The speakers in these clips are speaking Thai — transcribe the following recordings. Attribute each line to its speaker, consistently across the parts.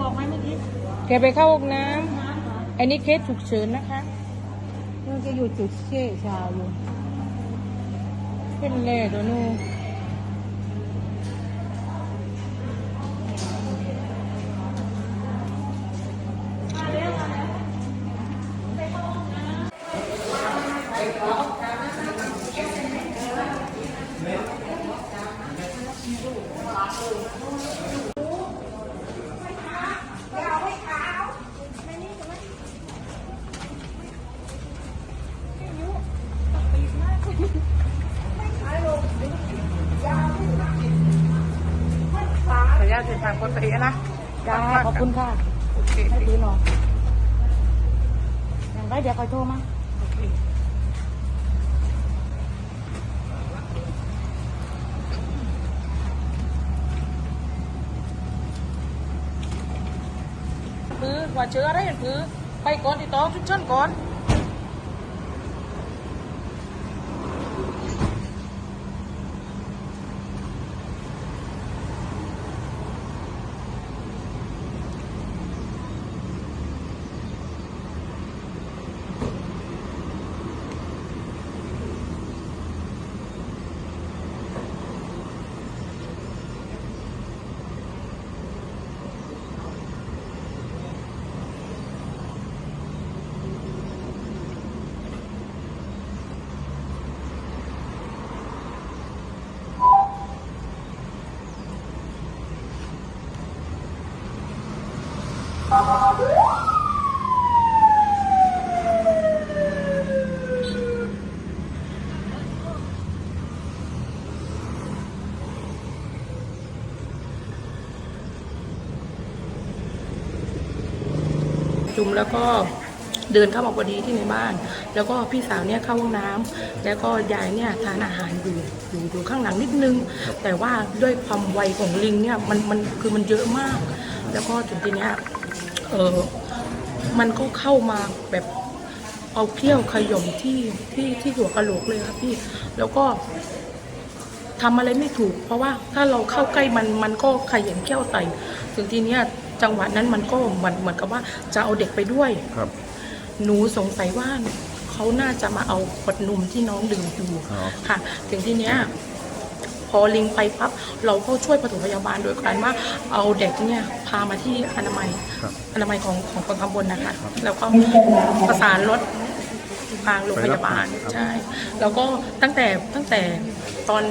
Speaker 1: เมื่อกี้
Speaker 2: แกไปเข้าห้องน้ำอันนี้เคสฉุกเฉินนะคะ
Speaker 1: มันจะอยู่จุดเชี่ยชาอยู่
Speaker 2: เป็นเล่ตัวนู้ น
Speaker 3: ขออนุญาตเดินทางปกตินะ
Speaker 2: จ้าขอบคุณค่ะ
Speaker 3: โอเค
Speaker 2: ให้ดีหน่อยอย่างไรเดี๋ยวคอยโทรมา
Speaker 3: โอเค
Speaker 2: พื้นว่าเจออะไรกันพื้นไปก่อนติดต่อชุดชนก่อน จุ่มแล้วก็เดินเข้ามาพอดีที่ในบ้าน แล้วก็พี่สาวเนี่ยเข้าห้องน้ำแล้วก็ยายเนี่ยทานอาหารอยู่อยู่อยู่ข้างหลังนิดนึง แต่ว่าด้วยความไวของลิงเนี่ยมันมันคือมันเยอะมาก แล้วก็จนทีเนี้ย เออมันก็เข้ามาแบบเอาเขี้ยวขย่มที่ที่ที่หัวกะโหลกเลยครับพี่ แล้วก็ทำอะไรไม่ถูก เพราะว่าถ้าเราเข้าใกล้มันมันก็ขยันเขี้ยวใส่ถึงทีเนี้ยจังหวะนั้นมันก็เหมือนเหมือนกับว่าจะเอาเด็กไปด้วย
Speaker 4: ครับ
Speaker 2: หนูสงสัยว่าเขาน่าจะมาเอาขวดนมที่น้องดื่มอยู่
Speaker 4: อ๋อ
Speaker 2: ค่ะ ถึงทีเนี้ย พอลิงไปปั๊บเราก็ช่วยปฐมพยาบาลโดยการว่าเอาเด็กเนี่ยพามาที่อนามัย
Speaker 4: ครับ
Speaker 2: อนามัยของของกองทัพบนนะคะ แล้วก็ประสานรถทางโรงพยาบาล
Speaker 4: ไปรับ
Speaker 2: ใช่แล้วก็ตั้งแต่ตั้งแต่ตอน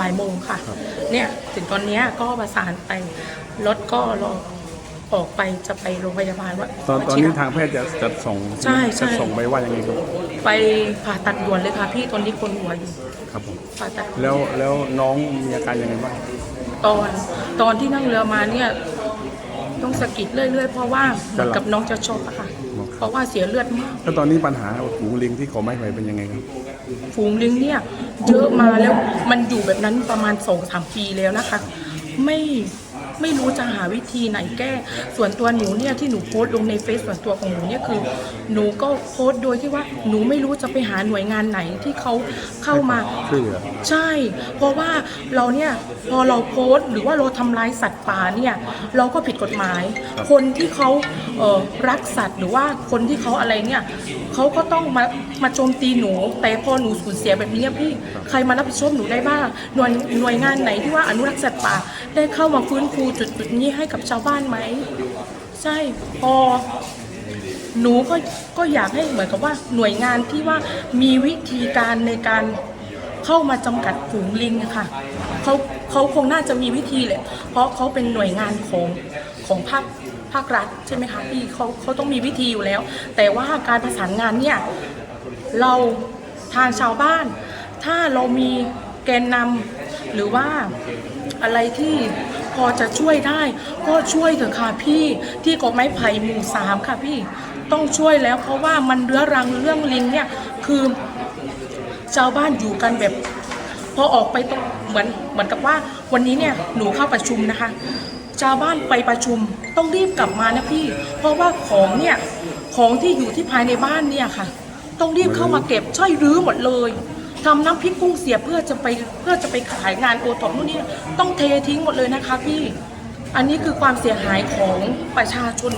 Speaker 2: บ่ายโมงค่ะ
Speaker 4: ครับ
Speaker 2: เนี่ยถึงตอนเนี้ยก็ประสานไปรถก็รอ ออกไปจะไปโรงพยาบาลว่า
Speaker 4: ตอนตอนนี้ทางแพทย์จะจะส่ง
Speaker 2: ใช่ใช่
Speaker 4: จะส่งไปว่ายังไงครับ
Speaker 2: ไปผ่าตัดด่วนเลยค่ะพี่ตอนนี้คนหัวอยู่
Speaker 4: ครับผม
Speaker 2: ผ่าตัด
Speaker 4: แล้วแล้วน้องมีอาการยังไงบ้าง
Speaker 2: ตอนตอนที่นั่งเรือมาเนี่ยต้องสะกิดเรื่อย ๆ เพราะว่าเหมือนกับน้องจะช็อกอะค่ะเพราะว่าเสียเลือดมาก
Speaker 4: แล้วตอนนี้ปัญหาหูลิงที่เขาไม่ไหวเป็นยังไงครับ
Speaker 2: ฝูงลิงเนี่ยเยอะมาแล้วมันอยู่แบบนั้นประมาณสองสามปีแล้วนะคะ ไม่ ไม่รู้จะหาวิธีไหนแก้ ส่วนตัวหนูเนี่ยที่หนูโพสต์ลงในเฟซส่วนตัวของหนูเนี่ยคือ หนูก็โพสต์โดยที่ว่าหนูไม่รู้จะไปหาหน่วยงานไหนที่เขาเข้ามา
Speaker 4: ช่วยเหลือ
Speaker 2: ใช่ เพราะว่าเราเนี่ยพอเราโพสต์หรือว่าเราทำร้ายสัตว์ป่าเนี่ยเราก็ผิดกฎหมาย คนที่เขาเอ่อรักสัตว์หรือว่าคนที่เขาอะไรเนี่ยเขาก็ต้องมามาโจมตีหนู แต่พอหนูสูญเสียแบบนี้พี่ใครมารับผิดชอบหนูได้บ้างหน่วยหน่วยงานไหนที่ว่าอนุรักษ์สัตว์ป่าได้เข้ามาฟื้นฟูจุดจุดนี้ให้กับชาวบ้านไหมใช่พอหนูก็ก็อยากให้เหมือนกับว่าหน่วยงานที่ว่ามีวิธีการในการเข้ามาจำกัดฝูงลิงอะค่ะเขาเขาคงน่าจะมีวิธีแหละเพราะเขาเป็นหน่วยงานของของภาคภาครัฐใช่ไหมคะพี่เขาเขาต้องมีวิธีอยู่แล้ว แต่ว่าการประสานงานเนี่ยเราทางชาวบ้าน ถ้าเรามีแกนนำหรือว่าอะไรที่ พอจะช่วยได้ ก็ช่วยเถอะค่ะพี่ที่กาะไม้ไผ่หมู่สามค่ะพี่ต้องช่วยแล้วเพราะว่ามันเรื้อรังเรื่องลิงเนี่ยคือชาวบ้านอยู่กันแบบ พอออกไปตรงเหมือนเหมือนกับว่าวันนี้เนี่ยหนูเข้าประชุมนะคะชาวบ้านไปประชุมต้องรีบกลับมานะพี่ เพราะว่าของเนี่ยของที่อยู่ที่ภายในบ้านเนี่ยค่ะ ต้องรีบเข้ามาเก็บช่วยรื้อหมดเลย ทำน้ำพริกกุ้งเสียบเพื่อจะไปเพื่อจะไปขายงานโอท็อปนู่นนี่ต้องเททิ้งหมดเลยนะคะพี่ อันนี้คือความเสียหายของประชาชน